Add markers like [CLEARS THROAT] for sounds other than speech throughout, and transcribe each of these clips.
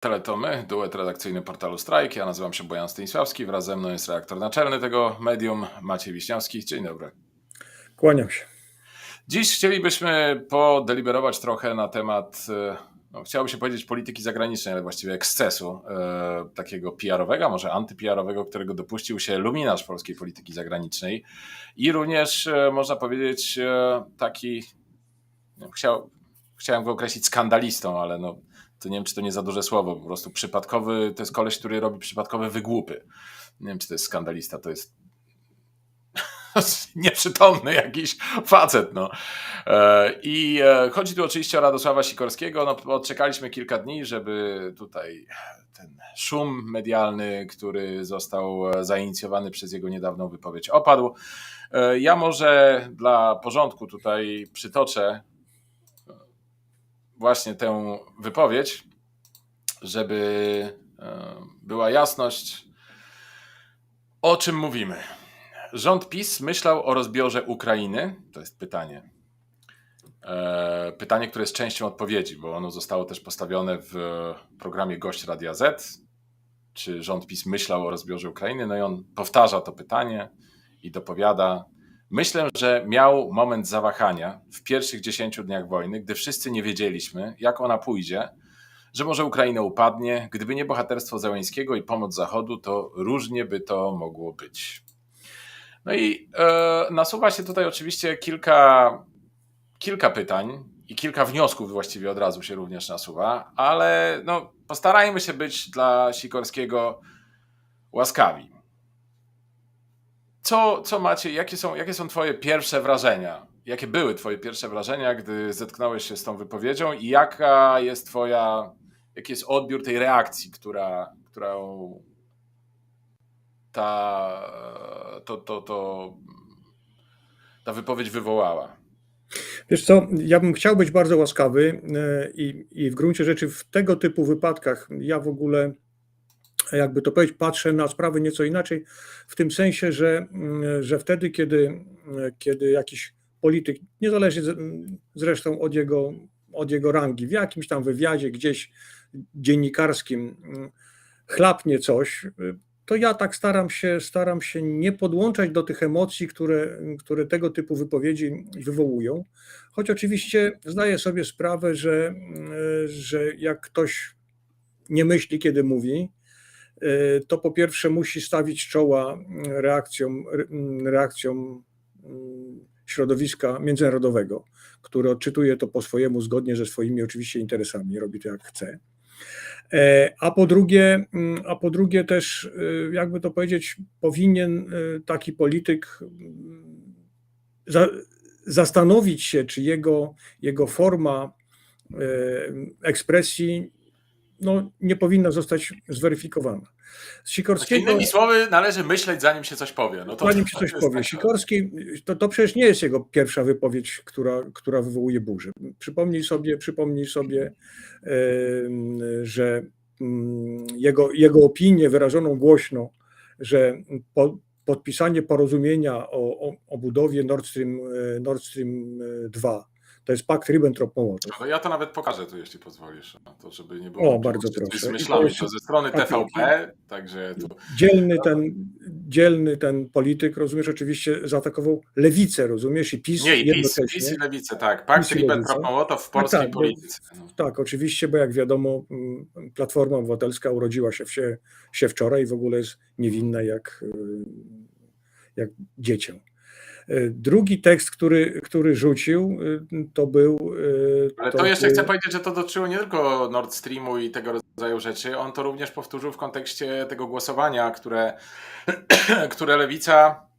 Teletomy, duet redakcyjny portalu Strajk. Ja nazywam się Bojan Stanisławski, wraz ze mną jest redaktor naczelny tego medium Maciej Wiśniowski. Dzień dobry. Kłaniam się. Dziś chcielibyśmy podeliberować trochę na temat, e, no, chciałoby się powiedzieć polityki zagranicznej, ale właściwie ekscesu e, takiego PR-owego, może anty-PR-owego, którego dopuścił się luminarz polskiej polityki zagranicznej i również e, można powiedzieć e, taki, no, chciał, chciałem go określić skandalistą, ale no, to nie wiem, czy to nie za duże słowo, po prostu przypadkowy, to jest koleś, który robi przypadkowe wygłupy. Nie wiem, czy to jest skandalista, to jest [LAUGHS] nieprzytomny jakiś facet. No. E, I e, chodzi tu oczywiście o Radosława Sikorskiego. No, odczekaliśmy kilka dni, żeby tutaj ten szum medialny, który został zainicjowany przez jego niedawną wypowiedź, opadł. E, ja może dla porządku tutaj przytoczę właśnie tę wypowiedź, żeby była jasność, o czym mówimy. Rząd PiS myślał o rozbiorze Ukrainy? To jest pytanie. Pytanie, które jest częścią odpowiedzi, bo ono zostało też postawione w programie Gość Radia Z. Czy rząd PiS myślał o rozbiorze Ukrainy? No i on powtarza to pytanie i dopowiada. Myślę, że miał moment zawahania w pierwszych 10 dniach wojny, gdy wszyscy nie wiedzieliśmy, jak ona pójdzie, że może Ukraina upadnie. Gdyby nie bohaterstwo Załęskiego i pomoc Zachodu, to różnie by to mogło być. No i e, nasuwa się tutaj oczywiście kilka, kilka pytań i kilka wniosków właściwie od razu się również nasuwa, ale no, postarajmy się być dla Sikorskiego łaskawi. Co, co macie, jakie są, jakie są Twoje pierwsze wrażenia? Jakie były Twoje pierwsze wrażenia, gdy zetknąłeś się z tą wypowiedzią i jaka jest Twoja, jaki jest odbiór tej reakcji, która, którą ta, to, to, to, ta wypowiedź wywołała? Wiesz co, ja bym chciał być bardzo łaskawy e, i, i w gruncie rzeczy w tego typu wypadkach ja w ogóle jakby to powiedzieć, patrzę na sprawy nieco inaczej, w tym sensie, że, mm, że wtedy, kiedy, kiedy jakiś polityk, niezależnie zresztą od jego, od jego rangi, w jakimś tam wywiadzie gdzieś dziennikarskim mm, chlapnie coś, to ja tak staram się, staram się nie podłączać do tych emocji, które, które tego typu wypowiedzi wywołują. Choć oczywiście zdaję sobie sprawę, że, że jak ktoś nie myśli, kiedy mówi, to po pierwsze musi stawić czoła reakcjom, reakcjom środowiska międzynarodowego, które odczytuje to po swojemu, zgodnie ze swoimi oczywiście interesami, robi to jak chce. E, a po drugie, mm, a po drugie też, e, jakby to powiedzieć, powinien taki polityk mm, za, zastanowić się, czy jego, jego forma ekspresji no, nie powinna zostać zweryfikowana. Z Sikorskiego, Innymi słowy, należy myśleć, zanim się coś powie. No to, zanim się coś powie. Tak. Sikorski, to, to przecież nie jest jego pierwsza wypowiedź, która, która wywołuje burzę. Przypomnij sobie, przypomnij sobie że mm, jego, jego opinię wyrażoną głośno, że po, podpisanie porozumienia o, o, o budowie Nord Stream, e, Nord Stream 2 e, to jest pakt Ribbentrop-Mołotow. No ja to nawet pokażę tu, jeśli pozwolisz, to żeby nie było. O, bardzo proszę. Myślami, to ze strony TVP, także tu... Dzielny ten, dzielny ten polityk, rozumiesz, oczywiście zaatakował lewicę, rozumiesz, i PiS Nie, i PiS, PiS i lewicę, tak. Pakt Ribbentrop-Mołotow w polskiej tak, polityce. No. Tak, oczywiście, bo jak wiadomo, mm, Platforma Obywatelska urodziła się, się, się wczoraj i w ogóle jest niewinna jak, y, jak dziecię. E, drugi tekst, który, który rzucił, e, to był. E, Ale to, to jeszcze chcę powiedzieć, że to dotyczyło nie tylko Nord Streamu i tego rodzaju rzeczy. On to również powtórzył w kontekście tego głosowania, które, [CLEARS THROAT] które lewica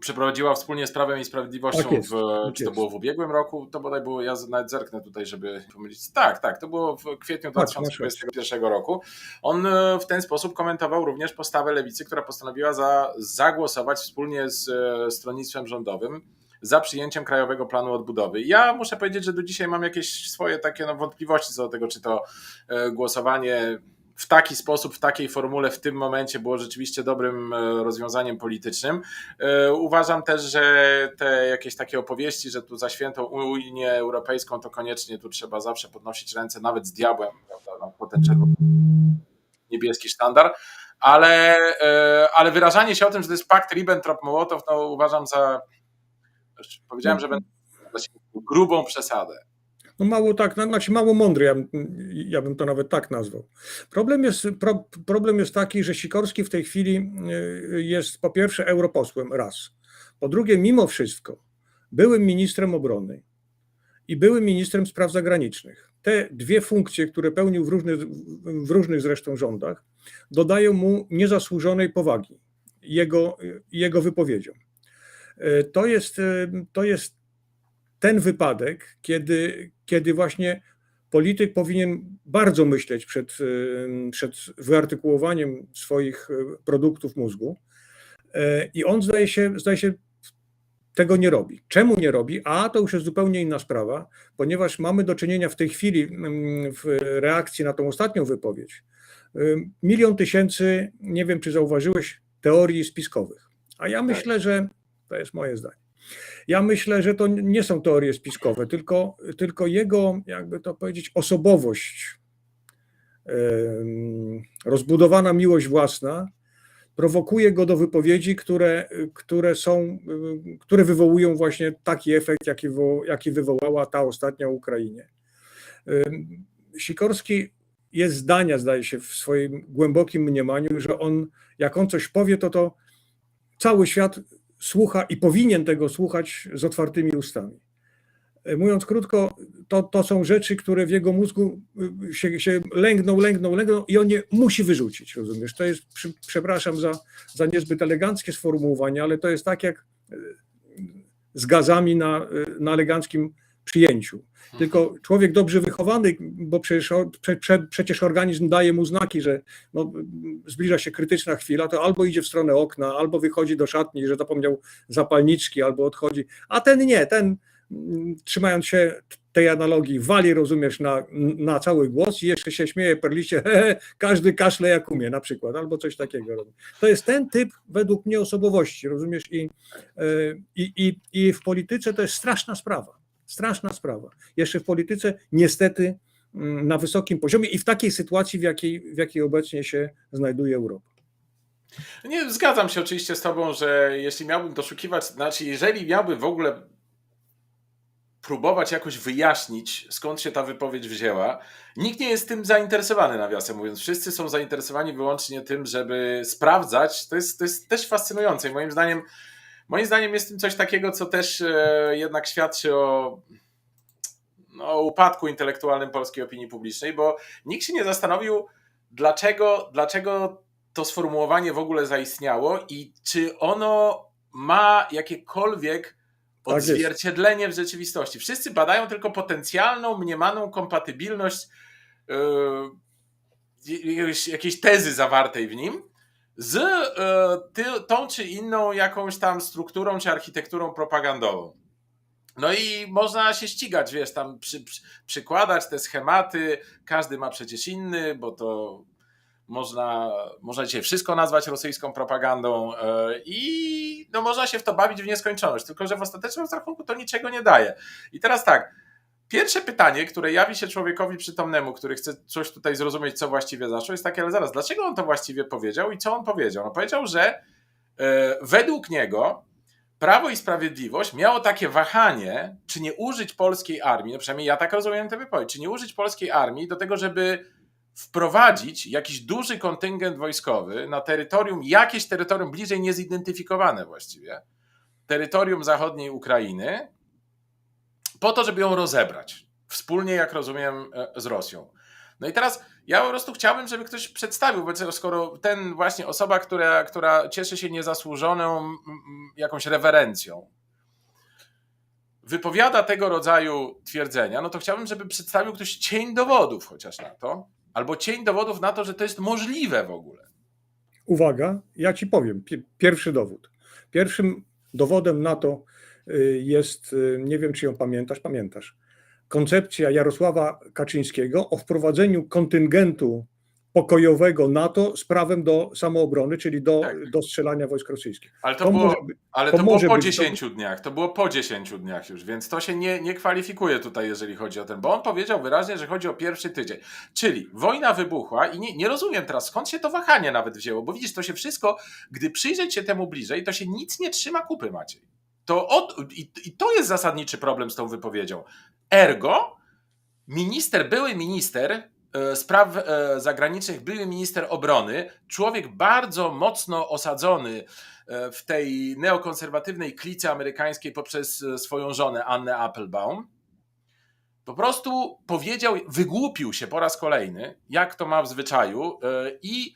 przeprowadziła wspólnie z Prawem i Sprawiedliwością, tak jest, w, tak czy to było w ubiegłym roku, to bodaj było, ja nawet zerknę tutaj, żeby pomylić. Tak, tak, to było w kwietniu 2021 tak, roku. On e, w ten sposób komentował również postawę lewicy, która postanowiła za, zagłosować wspólnie z e, stronnictwem rządowym za przyjęciem Krajowego Planu Odbudowy. Ja muszę powiedzieć, że do dzisiaj mam jakieś swoje takie no, wątpliwości co do tego, czy to e, głosowanie w taki sposób, w takiej formule w tym momencie było rzeczywiście dobrym e, rozwiązaniem politycznym. E, Uważam też, że te jakieś takie opowieści, że tu za świętą Unię Europejską to koniecznie tu trzeba zawsze podnosić ręce, nawet z diabłem, prawda, no, po ten czerwony niebieski sztandar, ale, e, ale wyrażanie się o tym, że to jest pakt Ribbentrop-Mołotow, no uważam za, powiedziałem, że będę grubą przesadę. No mało tak, znaczy mało mądry, ja, ja bym to nawet tak nazwał. Problem jest, pro, problem jest taki, że Sikorski w tej chwili y, jest po pierwsze europosłem, raz. Po drugie, mimo wszystko, byłym ministrem obrony i byłym ministrem spraw zagranicznych. Te dwie funkcje, które pełnił w różnych, w różnych zresztą rządach, dodają mu niezasłużonej powagi jego, jego wypowiedziom. Y, To jest, y, to jest ten wypadek, kiedy, kiedy właśnie polityk powinien bardzo myśleć przed, y, przed wyartykułowaniem swoich y, produktów mózgu. E, I on zdaje się, zdaje się tego nie robi. Czemu nie robi? A to już jest zupełnie inna sprawa, ponieważ mamy do czynienia w tej chwili mm, w reakcji na tą ostatnią wypowiedź. y, Milion tysięcy, nie wiem czy zauważyłeś, teorii spiskowych. A ja myślę, że to jest moje zdanie. Ja myślę, że to nie są teorie spiskowe, tylko, tylko jego, jakby to powiedzieć, osobowość, rozbudowana miłość własna prowokuje go do wypowiedzi, które, które są, które wywołują właśnie taki efekt, jaki, wywo- jaki wywołała ta ostatnia Ukrainie. Sikorski jest zdania, zdaje się, w swoim głębokim mniemaniu, że on, jak on coś powie, to to cały świat słucha i powinien tego słuchać z otwartymi ustami. E, Mówiąc krótko, to, to są rzeczy, które w jego mózgu y, się, się lęgną, lęgną, lęgną i on je musi wyrzucić, rozumiesz? To jest, przepraszam za, za niezbyt eleganckie sformułowanie, ale to jest tak jak y, z gazami na, y, na eleganckim przyjęciu. Tylko człowiek dobrze wychowany, bo przecież, prze, prze, przecież organizm daje mu znaki, że no, zbliża się krytyczna chwila, to albo idzie w stronę okna, albo wychodzi do szatni, że zapomniał zapalniczki, albo odchodzi. A ten nie, ten mm, trzymając się tej analogii, wali, rozumiesz, na, na cały głos i jeszcze się śmieje [LAUGHS] he, każdy kaszle jak umie na przykład, albo coś takiego. robi. To jest ten typ według mnie osobowości, rozumiesz, i, e, i, i, i w polityce to jest straszna sprawa, straszna sprawa. Jeszcze w polityce niestety mm, na wysokim poziomie i w takiej sytuacji, w jakiej, w jakiej obecnie się znajduje Europa. Nie, zgadzam się oczywiście z Tobą, że jeśli miałbym doszukiwać, znaczy jeżeli miałbym w ogóle próbować jakoś wyjaśnić, skąd się ta wypowiedź wzięła, nikt nie jest tym zainteresowany, nawiasem mówiąc. Wszyscy są zainteresowani wyłącznie tym, żeby sprawdzać. To jest, to jest też fascynujące i moim zdaniem, moim zdaniem jest w tym coś takiego, co też e, jednak świadczy o no, o upadku intelektualnym polskiej opinii publicznej, bo nikt się nie zastanowił, dlaczego, dlaczego to sformułowanie w ogóle zaistniało i czy ono ma jakiekolwiek Tak odzwierciedlenie w rzeczywistości. Wszyscy badają tylko potencjalną, mniemaną kompatybilność yy, jakiegoś- jakiejś tezy zawartej w nim z ty, tą czy inną jakąś tam strukturą czy architekturą propagandową. No i można się ścigać, wiesz, tam przy, przy, przykładać te schematy, każdy ma przecież inny, bo to można, można dzisiaj wszystko nazwać rosyjską propagandą e, i no można się w to bawić w nieskończoność, tylko że w ostatecznym rachunku to niczego nie daje. I teraz tak, pierwsze pytanie, które jawi się człowiekowi przytomnemu, który chce coś tutaj zrozumieć, co właściwie zaszło, jest takie, ale zaraz, dlaczego on to właściwie powiedział i co on powiedział? No powiedział, że e, według niego Prawo i Sprawiedliwość miało takie wahanie, czy nie użyć polskiej armii, no przynajmniej ja tak rozumiem tę wypowiedź, czy nie użyć polskiej armii do tego, żeby wprowadzić jakiś duży kontyngent wojskowy na terytorium, jakieś terytorium bliżej niezidentyfikowane właściwie, terytorium zachodniej Ukrainy, po to, żeby ją rozebrać. Wspólnie, jak rozumiem, e, z Rosją. No i teraz ja po prostu chciałbym, żeby ktoś przedstawił, bo skoro ten właśnie osoba, która, która cieszy się niezasłużoną jakąś rewerencją, wypowiada tego rodzaju twierdzenia, no to chciałbym, żeby przedstawił ktoś cień dowodów chociaż na to, albo cień dowodów na to, że to jest możliwe w ogóle. Uwaga, ja ci powiem, pi- pierwszy dowód. Pierwszym dowodem na to jest, y, nie wiem czy ją pamiętasz, pamiętasz, koncepcja Jarosława Kaczyńskiego o wprowadzeniu kontyngentu pokojowego NATO z prawem do samoobrony, czyli do, Tak. do strzelania wojsk rosyjskich. Ale to, To było, może by- ale to to było po być 10 dniach. To było po 10 dniach już, więc to się nie, nie kwalifikuje tutaj, jeżeli chodzi o ten. Bo on powiedział wyraźnie, że chodzi o pierwszy tydzień. Czyli wojna wybuchła i nie, nie rozumiem teraz, skąd się to wahanie nawet wzięło. Bo widzisz, to się wszystko, gdy przyjrzeć się temu bliżej, to się nic nie trzyma kupy, Maciej. To od, i, I to jest zasadniczy problem z tą wypowiedzią. Ergo, minister, były minister e, spraw e, zagranicznych, były minister obrony, człowiek bardzo mocno osadzony e, w tej neokonserwatywnej klice amerykańskiej poprzez swoją żonę Annę Applebaum, po prostu powiedział, wygłupił się po raz kolejny, jak to ma w zwyczaju, i,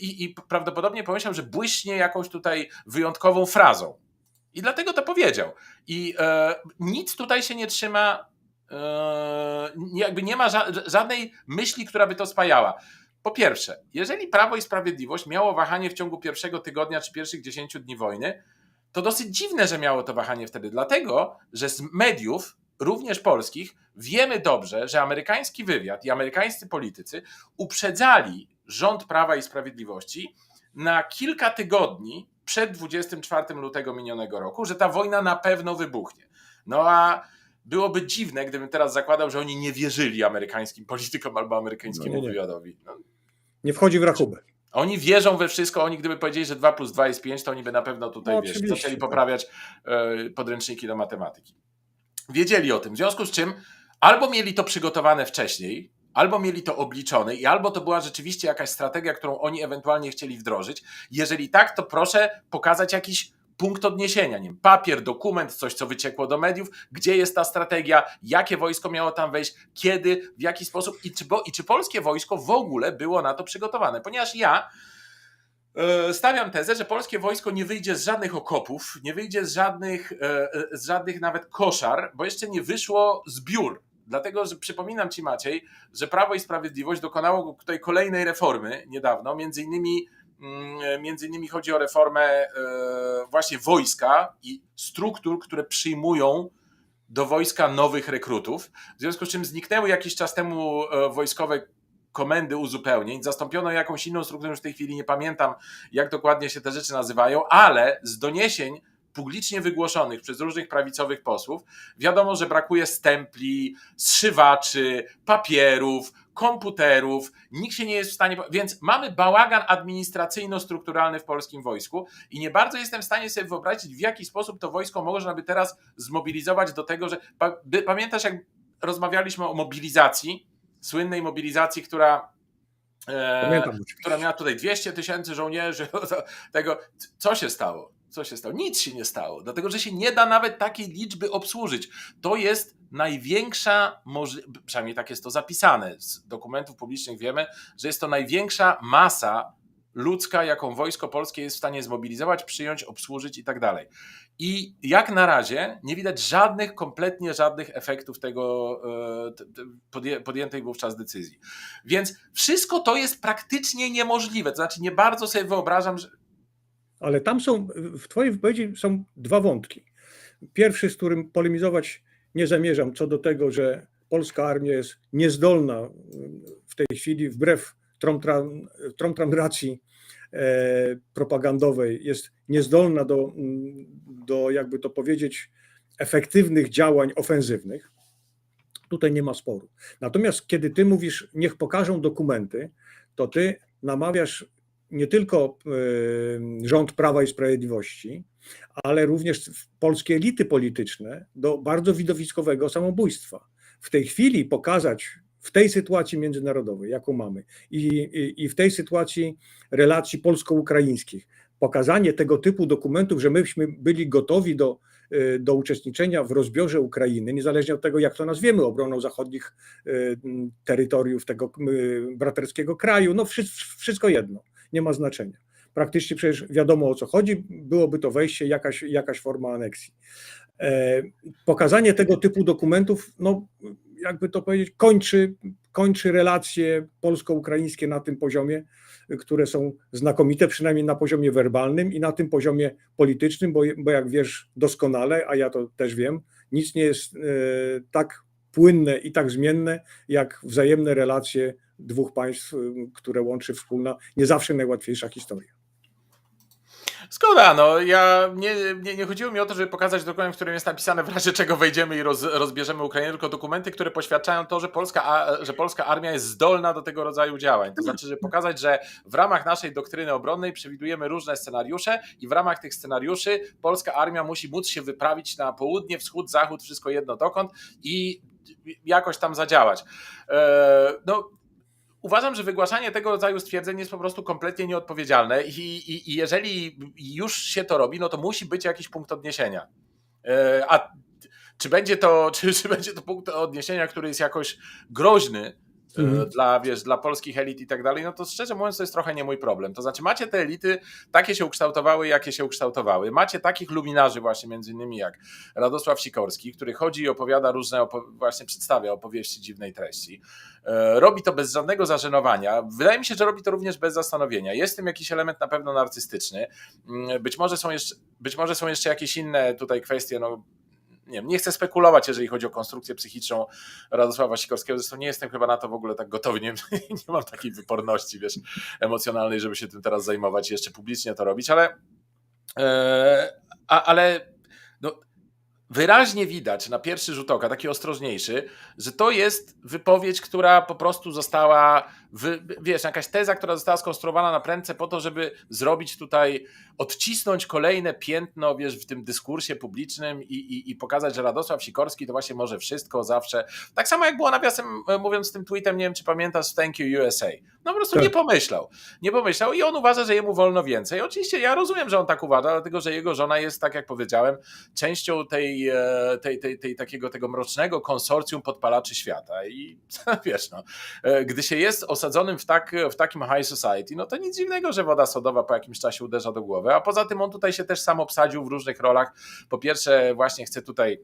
i, i prawdopodobnie pomyślał, że błyśnie jakąś tutaj wyjątkową frazą. I dlatego to powiedział. I e, nic tutaj się nie trzyma, e, jakby nie ma ża- żadnej myśli, która by to spajała. Po pierwsze, jeżeli Prawo i Sprawiedliwość miało wahanie w ciągu pierwszego tygodnia czy pierwszych 10 dni wojny, to dosyć dziwne, że miało to wahanie wtedy, dlatego że z mediów, również polskich, wiemy dobrze, że amerykański wywiad i amerykańscy politycy uprzedzali rząd Prawa i Sprawiedliwości na kilka tygodni przed 24 lutego minionego roku, że ta wojna na pewno wybuchnie. No a byłoby dziwne, gdybym teraz zakładał, że oni nie wierzyli amerykańskim politykom albo amerykańskiemu No nie, nie. wywiadowi. No, Nie wchodzi w rachubę. oni wierzą we wszystko, oni gdyby powiedzieli, że 2 plus 2 jest 5, to oni by na pewno tutaj No, wiesz, zaczęli tak. poprawiać e, podręczniki do matematyki. Wiedzieli o tym, w związku z czym albo mieli to przygotowane wcześniej, albo mieli to obliczone i albo to była rzeczywiście jakaś strategia, którą oni ewentualnie chcieli wdrożyć. Jeżeli tak, to proszę pokazać jakiś punkt odniesienia, nie wiem, papier, dokument, coś, co wyciekło do mediów, gdzie jest ta strategia, jakie wojsko miało tam wejść, kiedy, w jaki sposób i czy, bo, i czy polskie wojsko w ogóle było na to przygotowane. Ponieważ ja e, stawiam tezę, że polskie wojsko nie wyjdzie z żadnych okopów, nie wyjdzie z żadnych, e, e, z żadnych nawet koszar, bo jeszcze nie wyszło z biur. Dlatego, że przypominam Ci Maciej, że Prawo i Sprawiedliwość dokonało tutaj kolejnej reformy niedawno, między innymi Mm, Między innymi chodzi o reformę e, właśnie wojska i struktur, które przyjmują do wojska nowych rekrutów. W związku z czym zniknęły jakiś czas temu e, wojskowe komendy uzupełnień, zastąpiono jakąś inną strukturą, już w tej chwili nie pamiętam, jak dokładnie się te rzeczy nazywają, ale z doniesień publicznie wygłoszonych przez różnych prawicowych posłów wiadomo, że brakuje stempli, zszywaczy, papierów, komputerów, nikt się nie jest w stanie. Więc mamy bałagan administracyjno-strukturalny w polskim wojsku i nie bardzo jestem w stanie sobie wyobrazić, w jaki sposób to wojsko można by teraz zmobilizować do tego, że. Pamiętasz, jak rozmawialiśmy o mobilizacji, słynnej mobilizacji, która. e, Pamiętam która miała tutaj 200 tysięcy żołnierzy, [LAUGHS] tego, co się stało? Co się stało? Nic się nie stało, dlatego że się nie da nawet takiej liczby obsłużyć. To jest największa, przynajmniej tak jest to zapisane z dokumentów publicznych, wiemy, że jest to największa masa ludzka, jaką wojsko polskie jest w stanie zmobilizować, przyjąć, obsłużyć i tak dalej. I jak na razie nie widać żadnych, kompletnie żadnych efektów tego e, podjętej wówczas decyzji. Więc wszystko to jest praktycznie niemożliwe. To znaczy, nie bardzo sobie wyobrażam, że. Ale tam są, w Twojej wypowiedzi są dwa wątki. Pierwszy, z którym polemizować nie zamierzam, co do tego, że polska armia jest niezdolna w tej chwili, wbrew tromtran, tromtranracji e, propagandowej, jest niezdolna do, mm, do, jakby to powiedzieć, efektywnych działań ofensywnych. Tutaj nie ma sporu. Natomiast kiedy ty mówisz, niech pokażą dokumenty, to ty namawiasz nie tylko e, rząd Prawa i Sprawiedliwości, ale również polskie elity polityczne do bardzo widowiskowego samobójstwa. W tej chwili pokazać w tej sytuacji międzynarodowej, jaką mamy, i, i, i w tej sytuacji relacji polsko-ukraińskich, pokazanie tego typu dokumentów, że myśmy byli gotowi do, y, do uczestniczenia w rozbiorze Ukrainy, niezależnie od tego, jak to nazwiemy, obroną zachodnich y, terytoriów tego y, braterskiego kraju, no wszy- wszystko jedno, nie ma znaczenia. Praktycznie przecież wiadomo o co chodzi, byłoby to wejście, jakaś, jakaś forma aneksji. E, Pokazanie tego typu dokumentów, no jakby to powiedzieć, kończy, kończy relacje polsko-ukraińskie na tym poziomie, które są znakomite, przynajmniej na poziomie werbalnym i na tym poziomie politycznym, bo, bo jak wiesz doskonale, a ja to też wiem, nic nie jest e, tak płynne i tak zmienne, jak wzajemne relacje dwóch państw, y, które łączy wspólna, nie zawsze najłatwiejsza historia. Zgoda, no ja nie, nie, nie chodziło mi o to, żeby pokazać dokument, w którym jest napisane w razie czego wejdziemy i roz, rozbierzemy Ukrainę, tylko dokumenty, które poświadczają to, że polska, że polska armia jest zdolna do tego rodzaju działań. To znaczy, żeby pokazać, że w ramach naszej doktryny obronnej przewidujemy różne scenariusze i w ramach tych scenariuszy polska armia musi móc się wyprawić na południe, wschód, zachód, wszystko jedno dokąd i jakoś tam zadziałać. E, No, Uważam, że wygłaszanie tego rodzaju stwierdzeń jest po prostu kompletnie nieodpowiedzialne i, i, i jeżeli już się to robi, no to musi być jakiś punkt odniesienia. E, A czy będzie to, [LAUGHS] czy, czy będzie to punkt odniesienia, który jest jakoś groźny Mhm. dla, wiesz, dla polskich elit i tak dalej, no to szczerze mówiąc to jest trochę nie mój problem. To znaczy macie te elity, takie się ukształtowały, jakie się ukształtowały. Macie takich luminarzy właśnie między innymi jak Radosław Sikorski, który chodzi i opowiada różne, opo- właśnie przedstawia opowieści dziwnej treści. E, Robi to bez żadnego zażenowania. Wydaje mi się, że robi to również bez zastanowienia. Jest w tym jakiś element na pewno narcystyczny. Mm, Być może są jeszcze, być może są jeszcze jakieś inne tutaj kwestie, no nie wiem, nie chcę spekulować, jeżeli chodzi o konstrukcję psychiczną Radosława Sikorskiego, zresztą nie jestem chyba na to w ogóle tak gotowy, nie, [LAUGHS] nie mam takiej wyporności, wiesz, emocjonalnej, żeby się tym teraz zajmować i jeszcze publicznie to robić, ale e, a, ale no, wyraźnie widać na pierwszy rzut oka, taki ostrożniejszy, że to jest wypowiedź, która po prostu została, wy, wiesz, jakaś teza, która została skonstruowana na prędce po to, żeby zrobić tutaj, odcisnąć kolejne piętno, wiesz, w tym dyskursie publicznym i, i, i pokazać, że Radosław Sikorski to właśnie może wszystko, zawsze. Tak samo jak było nawiasem e, mówiąc tym tweetem, nie wiem czy pamiętasz, thank you USA. No po prostu Tak. nie pomyślał. Nie pomyślał i on uważa, że jemu wolno więcej. Oczywiście ja rozumiem, że on tak uważa, dlatego że jego żona jest, tak jak powiedziałem, częścią tej, e, tej, tej, tej takiego tego mrocznego konsorcjum podpalaczy świata. I [LAUGHS] wiesz, no, e, gdy się jest osadzonym w, tak, w takim high society, no to nic dziwnego, że woda sodowa po jakimś czasie uderza do głowy. A poza tym on tutaj się też sam obsadził w różnych rolach. Po pierwsze, właśnie chce tutaj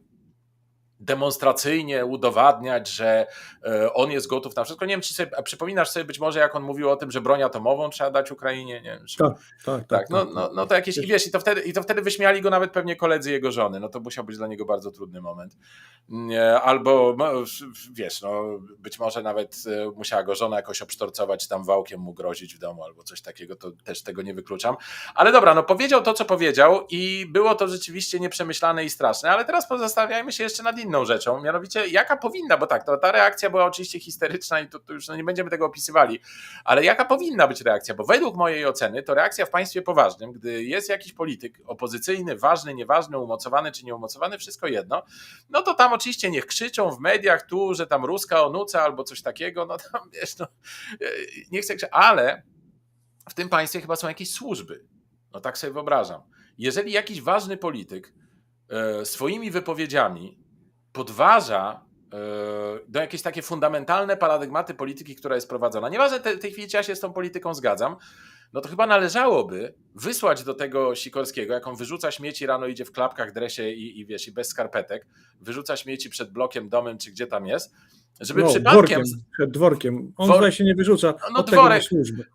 demonstracyjnie udowadniać, że e, on jest gotów na wszystko. Nie wiem, czy sobie, a przypominasz sobie być może, jak on mówił o tym, że broń atomową trzeba dać Ukrainie? Nie wiem, czy, Tak, tak, tak, no, no, no to jakieś, i wiesz, i to, wtedy, i to wtedy wyśmiali go nawet pewnie koledzy jego żony, no to musiał być dla niego bardzo trudny moment. Nie, Albo, no, wiesz, no, być może nawet e, musiała go żona jakoś obsztorcować, tam wałkiem mu grozić w domu, albo coś takiego, to też tego nie wykluczam. Ale dobra, no powiedział to, co powiedział i było to rzeczywiście nieprzemyślane i straszne, ale teraz pozastanawiajmy się jeszcze nad inną rzeczą, mianowicie jaka powinna, bo tak, to ta reakcja była oczywiście histeryczna i to już no, nie będziemy tego opisywali, ale jaka powinna być reakcja? Bo według mojej oceny to reakcja w państwie poważnym, gdy jest jakiś polityk opozycyjny, ważny, nieważny, umocowany czy nieumocowany, wszystko jedno, no to tam oczywiście niech krzyczą w mediach tu, że tam ruska onuca albo coś takiego, no tam wiesz, no, e, nie chcę krzyczeć, ale w tym państwie chyba są jakieś służby. No tak sobie wyobrażam. Jeżeli jakiś ważny polityk e, swoimi wypowiedziami podważa e, do jakieś takie fundamentalne paradygmaty polityki, która jest prowadzona. Nieważne w tej chwili, czy ja się z tą polityką zgadzam, no to chyba należałoby wysłać do tego Sikorskiego, jak on wyrzuca śmieci rano, idzie w klapkach, dresie i, i wiesz, i bez skarpetek, wyrzuca śmieci przed blokiem, domem, czy gdzie tam jest, żeby no, przypadkiem... dworkiem, przed dworkiem. On Dwor- się nie wyrzuca. No, od tego dworek.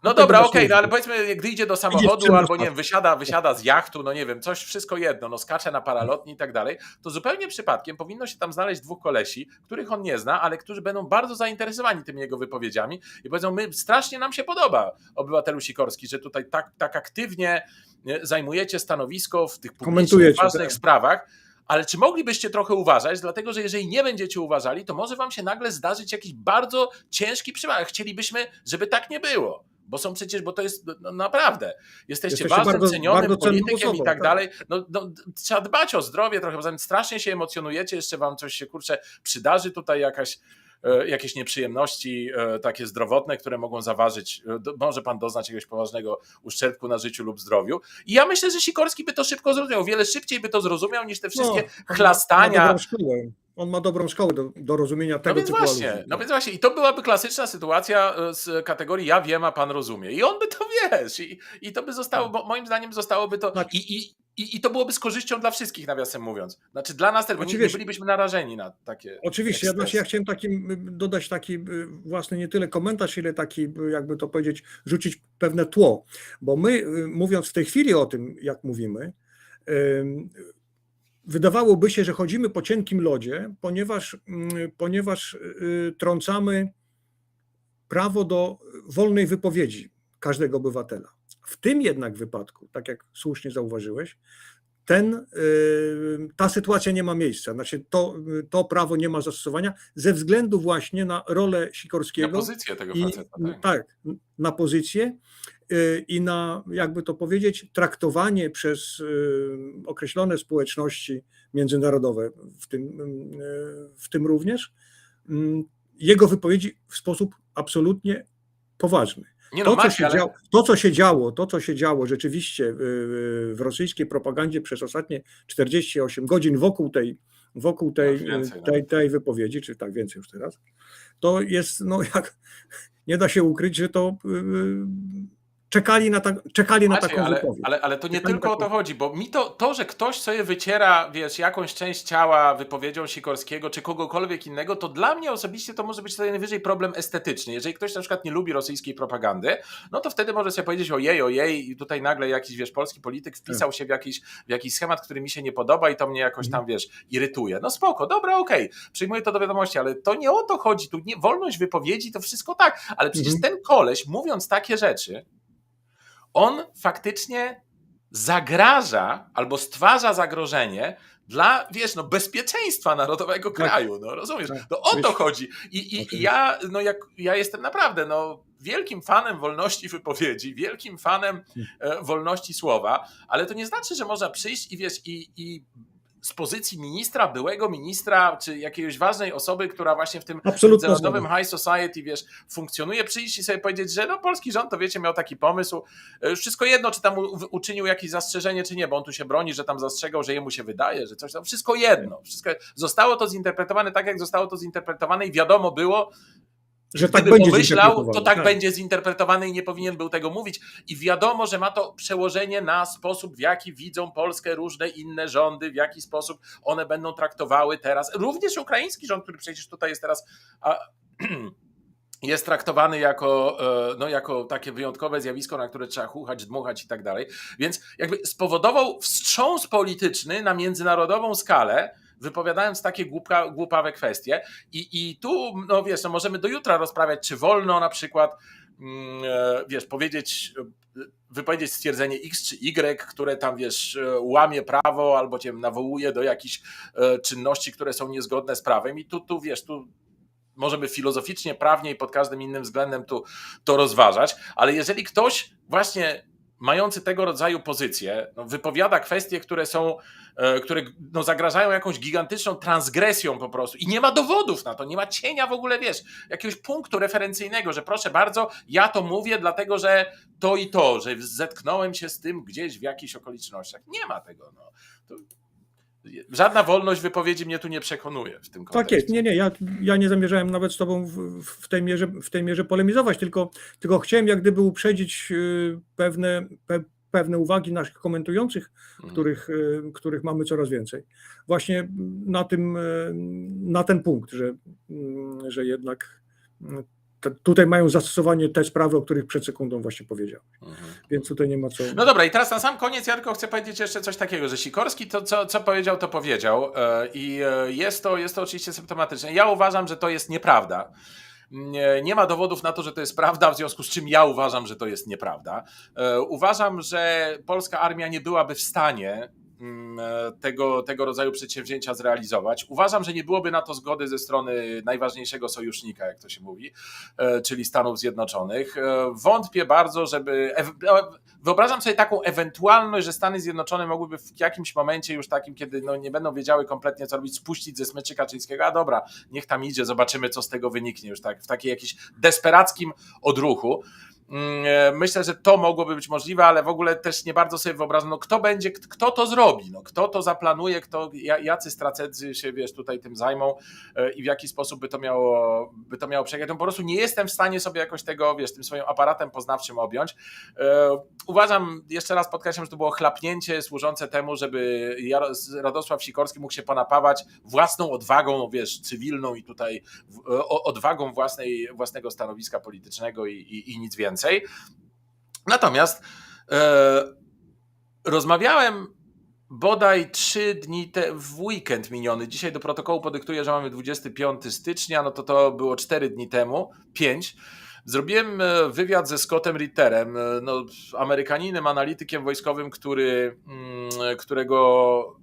No Od dobra, do okej, no służby. ale powiedzmy, gdy idzie do samochodu przed albo nie wiem, wysiada, wysiada z jachtu, no nie wiem, coś, wszystko jedno, no skacze na paralotni i tak dalej, to zupełnie przypadkiem powinno się tam znaleźć dwóch kolesi, których on nie zna, ale którzy będą bardzo zainteresowani tymi jego wypowiedziami i powiedzą, my strasznie nam się podoba, obywatelu Sikorski, że tutaj tak, tak aktywnie nie, zajmujecie stanowisko w tych publicznych, ważnych tak. sprawach, ale czy moglibyście trochę uważać, dlatego że jeżeli nie będziecie uważali, to może wam się nagle zdarzyć jakiś bardzo ciężki przypadek. Chcielibyśmy, żeby tak nie było. Bo są przecież, bo to jest no, naprawdę. Jesteście, Jesteście ważnym, bardzo- cenionym bardzo politykiem i osobą, tak tak. dalej. No, no, trzeba dbać o zdrowie trochę, tym strasznie się emocjonujecie, jeszcze wam coś się kurczę przydarzy tutaj jakaś jakieś nieprzyjemności e, takie zdrowotne, które mogą zaważyć, e, może pan doznać jakiegoś poważnego uszczerbku na życiu lub zdrowiu. I ja myślę, że Sikorski by to szybko zrozumiał, wiele szybciej by to zrozumiał niż te wszystkie No, chlastania. On ma dobrą szkołę do, do rozumienia tego No więc właśnie, no więc właśnie, i to byłaby klasyczna sytuacja e, z kategorii ja wiem, a pan rozumie. I on by to wiesz, i, i to by zostało, bo moim zdaniem zostałoby to. Tak. I, i, i, I to byłoby z korzyścią dla wszystkich, nawiasem mówiąc. Znaczy dla nas też, bo nie, bylibyśmy narażeni na takie. Oczywiście, ja, ja chciałem taki, y, dodać taki y, własny nie tyle komentarz, ile taki, y, jakby to powiedzieć, rzucić pewne tło. Bo my, y, mówiąc w tej chwili o tym, jak mówimy, wydawałoby się, że chodzimy po cienkim lodzie, ponieważ, mm, ponieważ trącamy prawo do wolnej wypowiedzi każdego obywatela. W tym jednak wypadku, tak jak słusznie zauważyłeś, ten, y, ta sytuacja nie ma miejsca. Znaczy to, to prawo nie ma zastosowania ze względu właśnie na rolę Na Sikorskiego. pozycję tego I, faceta. Tak. tak, na pozycję y, i na, jakby to powiedzieć, traktowanie przez określone społeczności międzynarodowe, w tym, w tym również, jego wypowiedzi w sposób absolutnie poważny. Nie no, To co, Maciej, się ale działo, to, co się działo, to, co się działo rzeczywiście w, w rosyjskiej propagandzie przez ostatnie 48 godzin wokół tej, wokół tej, No, więcej tej, tej wypowiedzi, czy tak więcej już teraz, to jest, no jak, [LAUGHS] nie da się ukryć, że to yy, czekali na, ta, czekali na Maciej, taką ale, wypowiedź. ale, ale to nie Czekali tylko o taką- to chodzi, bo mi to, to, że ktoś sobie wyciera, wiesz, jakąś część ciała wypowiedzią Sikorskiego czy kogokolwiek innego, to dla mnie osobiście to może być co najwyżej problem estetyczny. Jeżeli ktoś na przykład nie lubi rosyjskiej propagandy, no to wtedy może sobie powiedzieć ojej, ojej i tutaj nagle jakiś, wiesz, polski polityk wpisał się w jakiś, w jakiś schemat, który mi się nie podoba i to mnie jakoś tam, wiesz, irytuje. No spoko, dobra, okej, przyjmuję to do wiadomości, ale to nie o to chodzi, tu nie, wolność wypowiedzi to wszystko tak, ale przecież Mhm. ten koleś, mówiąc takie rzeczy, on faktycznie zagraża albo stwarza zagrożenie dla, wiesz, no, bezpieczeństwa narodowego Tak. kraju, no rozumiesz? Tak. No o to chodzi. I, i, i Oczywiście. ja, no jak, ja jestem naprawdę, no wielkim fanem wolności wypowiedzi, wielkim fanem Hmm. e, wolności słowa, ale to nie znaczy, że można przyjść i wiesz, i, i z pozycji ministra, byłego ministra, czy jakiejś ważnej osoby, która właśnie w tym zgoda. high society, wiesz, funkcjonuje, przyjść i sobie powiedzieć, że no polski rząd, to wiecie, miał taki pomysł, E, już wszystko jedno, czy tam uczynił jakieś zastrzeżenie, czy nie, bo on tu się broni, że tam zastrzegał, że jemu się wydaje, że coś tam, wszystko jedno, wszystko, zostało to zinterpretowane tak, jak zostało to zinterpretowane i wiadomo było, Że tak Gdyby będzie pomyślał, to zinterpretowane. tak, będzie zinterpretowany i nie powinien był tego mówić. I wiadomo, że ma to przełożenie na sposób, w jaki widzą Polskę różne inne rządy, w jaki sposób one będą traktowały teraz. Również ukraiński rząd, który przecież tutaj jest teraz. A, [CLEARS THROAT] jest traktowany jako, e, no, jako takie wyjątkowe zjawisko, na które trzeba chuchać, dmuchać i tak dalej. Więc jakby spowodował wstrząs polityczny na międzynarodową skalę, wypowiadając takie głupka, głupawe kwestie. I, I tu, no wiesz, no możemy do jutra rozprawiać, czy wolno na przykład, mm, e, wiesz, powiedzieć, e, wypowiedzieć stwierdzenie X czy Y, które tam, wiesz, e, łamie prawo albo cię nawołuje do jakichś czynności, które są niezgodne z prawem. I tu, tu wiesz, tu możemy filozoficznie, prawnie i pod każdym innym względem tu, to rozważać, ale jeżeli ktoś właśnie mający tego rodzaju pozycję no, wypowiada kwestie, które są, e, które no, zagrażają jakąś gigantyczną transgresją po prostu i nie ma dowodów na to, nie ma cienia w ogóle, wiesz, jakiegoś punktu referencyjnego, że proszę bardzo, ja to mówię dlatego, że to i to, że zetknąłem się z tym gdzieś w jakichś okolicznościach. Nie ma tego. No. To, żadna wolność wypowiedzi mnie tu nie przekonuje w tym kontekście. Tak jest, nie, nie, ja, ja nie zamierzałem nawet z tobą w, w, tej mierze, w tej mierze polemizować, tylko, tylko chciałem jak gdyby uprzedzić y, pewne, pe, pewne uwagi naszych komentujących, Mhm. których, y, których mamy coraz więcej. Właśnie na, tym, y, na ten punkt, że, że jednak tutaj mają zastosowanie te sprawy, o których przed sekundą właśnie powiedziałem. Mhm. Więc tutaj nie ma co. No dobra, i teraz na sam koniec ja tylko chcę powiedzieć jeszcze coś takiego, że Sikorski to, co, co powiedział, to powiedział e, i e, jest to, jest to oczywiście symptomatyczne. Ja uważam, że to jest nieprawda. Nie, nie ma dowodów na to, że to jest prawda, w związku z czym ja uważam, że to jest nieprawda. E, Uważam, że polska armia nie byłaby w stanie tego, tego rodzaju przedsięwzięcia zrealizować. Uważam, że nie byłoby na to zgody ze strony najważniejszego sojusznika, jak to się mówi, e, czyli Stanów Zjednoczonych. E, Wątpię bardzo, żeby. Wyobrażam sobie taką ewentualność, że Stany Zjednoczone mogłyby w jakimś momencie już takim, kiedy no nie będą wiedziały kompletnie co robić, spuścić ze smyczy Kaczyńskiego, a dobra, niech tam idzie, zobaczymy co z tego wyniknie już tak w takiej jakiś desperackim odruchu. Mm, e, Myślę, że to mogłoby być możliwe, ale w ogóle też nie bardzo sobie wyobrażam, no kto będzie, kto to zrobi, no kto to zaplanuje, kto, ja- jacy strategzy się, wiesz, tutaj tym zajmą e, i w jaki sposób by to miało, by to miało przebiegać. No po prostu nie jestem w stanie sobie jakoś tego, wiesz, tym swoim aparatem poznawczym objąć. E, Uważam, jeszcze raz podkreślam, że to było chlapnięcie służące temu, żeby Radosław Sikorski mógł się ponapawać własną odwagą, wiesz, cywilną i tutaj odwagą własnej, własnego stanowiska politycznego i, i, i nic więcej. Natomiast e, rozmawiałem bodaj trzy dni te, w weekend miniony. Dzisiaj do protokołu podyktuję, że mamy 25 stycznia, no to to było 4 dni temu, 5. Zrobiłem e, wywiad ze Scottem Ritterem, e, no, Amerykaninem, analitykiem wojskowym, który, mm, którego,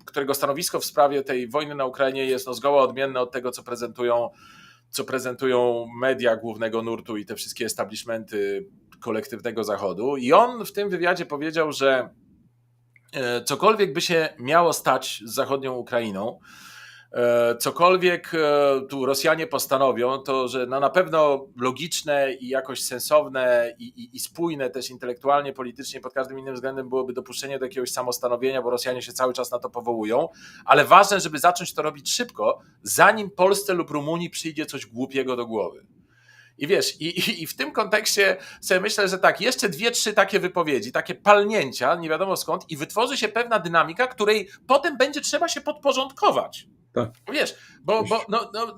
e, którego stanowisko w sprawie tej wojny na Ukrainie jest no, zgoła odmienne od tego, co prezentują, co prezentują media głównego nurtu i te wszystkie establishmenty kolektywnego Zachodu. I on w tym wywiadzie powiedział, że e, cokolwiek by się miało stać z zachodnią Ukrainą, cokolwiek e, tu Rosjanie postanowią, to że no na pewno logiczne i jakoś sensowne i, i, i spójne też intelektualnie, politycznie, pod każdym innym względem byłoby dopuszczenie do jakiegoś samostanowienia, bo Rosjanie się cały czas na to powołują, ale ważne, żeby zacząć to robić szybko, zanim Polsce lub Rumunii przyjdzie coś głupiego do głowy. I wiesz, i, i w tym kontekście sobie myślę, że tak, jeszcze dwie, trzy takie wypowiedzi, takie palnięcia, nie wiadomo skąd, i wytworzy się pewna dynamika, której potem będzie trzeba się podporządkować. Tak. Wiesz, bo, bo no, no,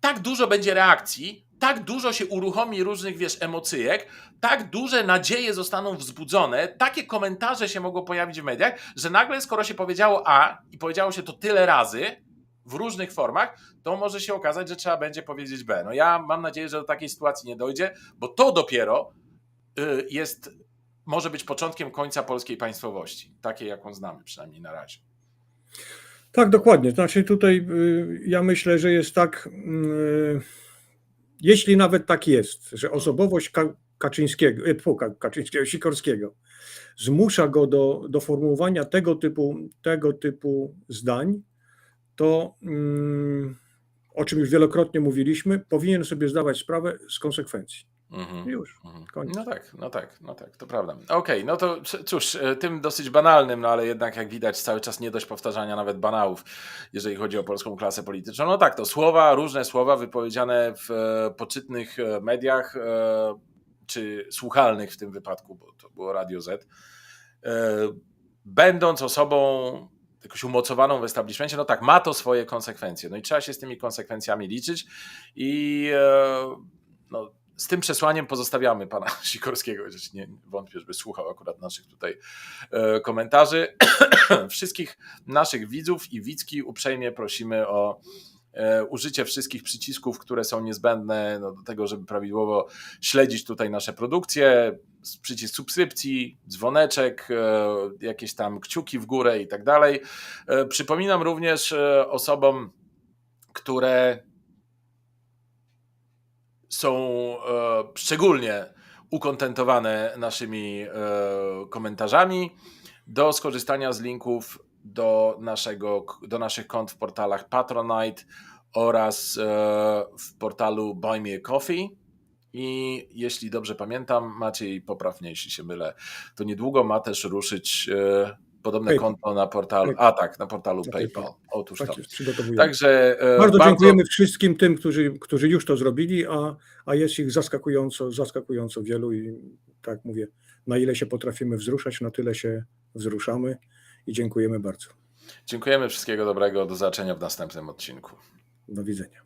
tak dużo będzie reakcji, tak dużo się uruchomi różnych, wiesz, emocyjek, tak duże nadzieje zostaną wzbudzone, takie komentarze się mogą pojawić w mediach, że nagle, skoro się powiedziało A i powiedziało się to tyle razy, w różnych formach, to może się okazać, że trzeba będzie powiedzieć B. No ja mam nadzieję, że do takiej sytuacji nie dojdzie, bo to dopiero y, jest, może być początkiem końca polskiej państwowości, takiej jaką znamy przynajmniej na razie. Tak, dokładnie. Znaczy tutaj y, ja myślę, że jest tak, y, jeśli nawet tak jest, że osobowość Ka- Kaczyńskiego, e, tfu, Ka- Kaczyńskiego, Sikorskiego zmusza go do, do formułowania tego typu, tego typu zdań, to mm, o czym już wielokrotnie mówiliśmy, powinien sobie zdawać sprawę z konsekwencji. Mhm. Już, Mhm. koniec. No tak, no tak, no tak, to prawda. Okej, no to cóż, e, tym dosyć banalnym, no ale jednak jak widać cały czas nie dość powtarzania nawet banałów, jeżeli chodzi o polską klasę polityczną. No tak, to słowa, różne słowa wypowiedziane w e, poczytnych e, mediach, czy słuchalnych w tym wypadku, bo to było Radio Z, będąc osobą jakoś umocowaną w establishmencie, no tak, ma to swoje konsekwencje. No i trzeba się z tymi konsekwencjami liczyć i no, z tym przesłaniem pozostawiamy pana [LAUGHS] Sikorskiego, chociaż nie wątpię, żeby słuchał akurat naszych tutaj e, komentarzy. [CLEARS THROAT] Wszystkich naszych widzów i widzki uprzejmie prosimy o e, użycie wszystkich przycisków, które są niezbędne no, do tego, żeby prawidłowo śledzić tutaj nasze produkcje. Przycisk subskrypcji, dzwoneczek, e, jakieś tam kciuki w górę i tak dalej. Przypominam również osobom, które są e, szczególnie ukontentowane naszymi e, komentarzami, do skorzystania z linków do, naszego, do naszych kont w portalach Patronite oraz e, w portalu Buy Me a Coffee. I jeśli dobrze pamiętam, Maciej, popraw mnie, jeśli się mylę, to niedługo ma też ruszyć e, podobne PayPal. konto na portalu. PayPal. A tak, na portalu PayPal. Otóż. Tak. Także e, Bardzo dziękujemy wszystkim tym, którzy, którzy już to zrobili, a, a jest ich zaskakująco, zaskakująco wielu i tak mówię, na ile się potrafimy wzruszać, na tyle się wzruszamy i dziękujemy bardzo. Dziękujemy, wszystkiego dobrego, do zobaczenia w następnym odcinku. Do widzenia.